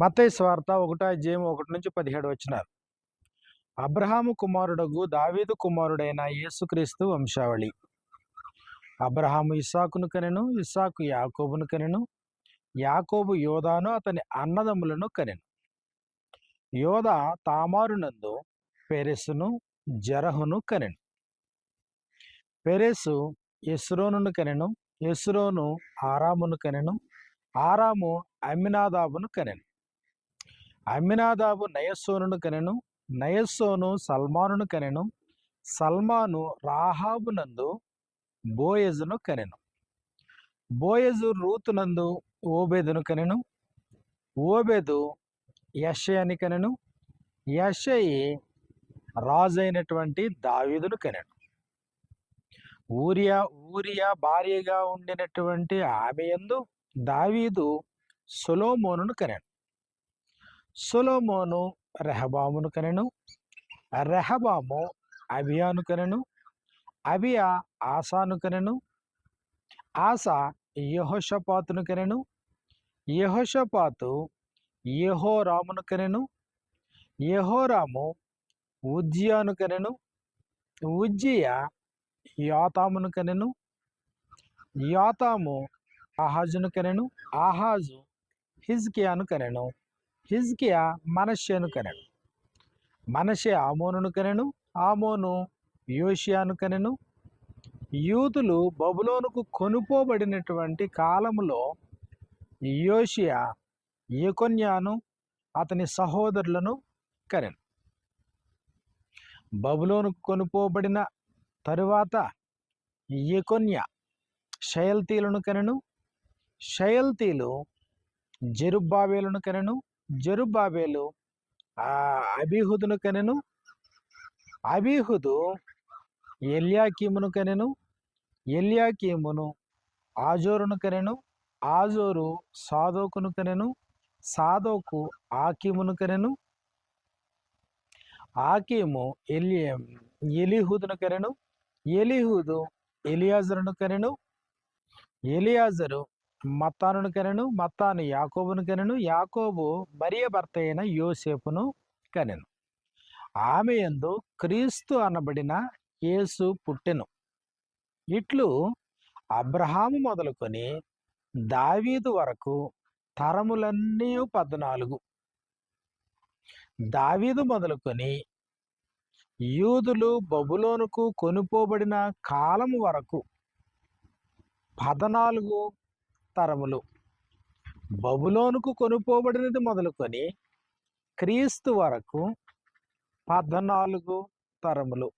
మతయ్య స్వార్త ఒకటో అధ్యాయం ఒకటి నుంచి పదిహేడు వచ్చినారు అబ్రహాము కుమారుడగు దావీదు కుమారుడైన యేసుక్రీస్తు వంశావళి. అబ్రహాము ఇస్సాకును కనెను ఇస్సాకు యాకోబును కనెను యాకోబు యోధాను అతని అన్నదమ్ములను కనెను. యోధ తామారునందు పెరెసును జరహును కనెను. పెరెసు ఎస్రోనును కనెను ఎస్రోను ఆరామును కనెను ఆరాము అమ్మినాదాబును కనెను. అమినాదాబు నయస్సోను కనెను నయస్సోను సల్మానును కనెను సల్మాను రాహాబునందు బోయజును కనెను. బోయజు రూతునందు ఓబేదును కనెను ఓబేదు యషయని కనెను యషయి రాజైనటువంటి దావీదును కనెను. ఊరియా ఊరియా భార్యగా ఉండినటువంటి ఆమె యందు దావీదు సొలోమోనును కనెను. సొలోమోను రెహబామును కనెను. రెహబాము అబియాను కనెను. అబియా ఆసాను కనెను. ఆస యహోషపాతును కనెను. యహోషపాతు యహోరామును కనెను. యహోరాము ఉజ్జియాను కనెను. ఉజ్జియ యోతామును కనెను. యోతాము ఆహాజును కనెను. ఆహాజు హిజ్కియాను కనెను. హిజ్కియా మనష్యను కనెను. మనషే ఆమోనును కనెను ఆమోను యోషియాను కనెను. యూతులు బబులోనుకు కొనుపోబడినటువంటి కాలములో యోషియా యకొన్యాను అతని సహోదరులను కరెను బబులోనుకు కొనుపోబడిన తరువాత యకొన్య షయల్తీలను కనెను. షయల్తీలు జెరుబ్బావేలను కనెను. జరుబాబేలు అబీహుదును కనెను అబీహుదు ఎల్యాకీమును కనెను ఎల్యాకీమును ఆజోరును కనెను ఆజోరు సాదోకును కనెను సాదోకు ఆకీమును కనెను ఆకీము ఎలి ఎలిహూదును కనెను ఎలిహూదు ఎలియాజరును కనెను ఎలియాజరు మత్తానును కనెను మత్తాను యాకోబును కనెను యాకోబు మరియ భర్త అయిన యోసేపును కనెను. ఆమె యందు క్రీస్తు అనబడిన యేసు పుట్టెను. ఇట్లు అబ్రహాము మొదలుకొని దావీదు వరకు తరములన్నీ పద్నాలుగు. దావీదు మొదలుకొని యూదులు బబులోనుకు కొనుపోబడిన కాలము వరకు పద్నాలుగు తరములు. బబులోనుకు కొనుపోబడినది మొదలుకొని క్రీస్తు వరకు పద్నాలుగు తరములు.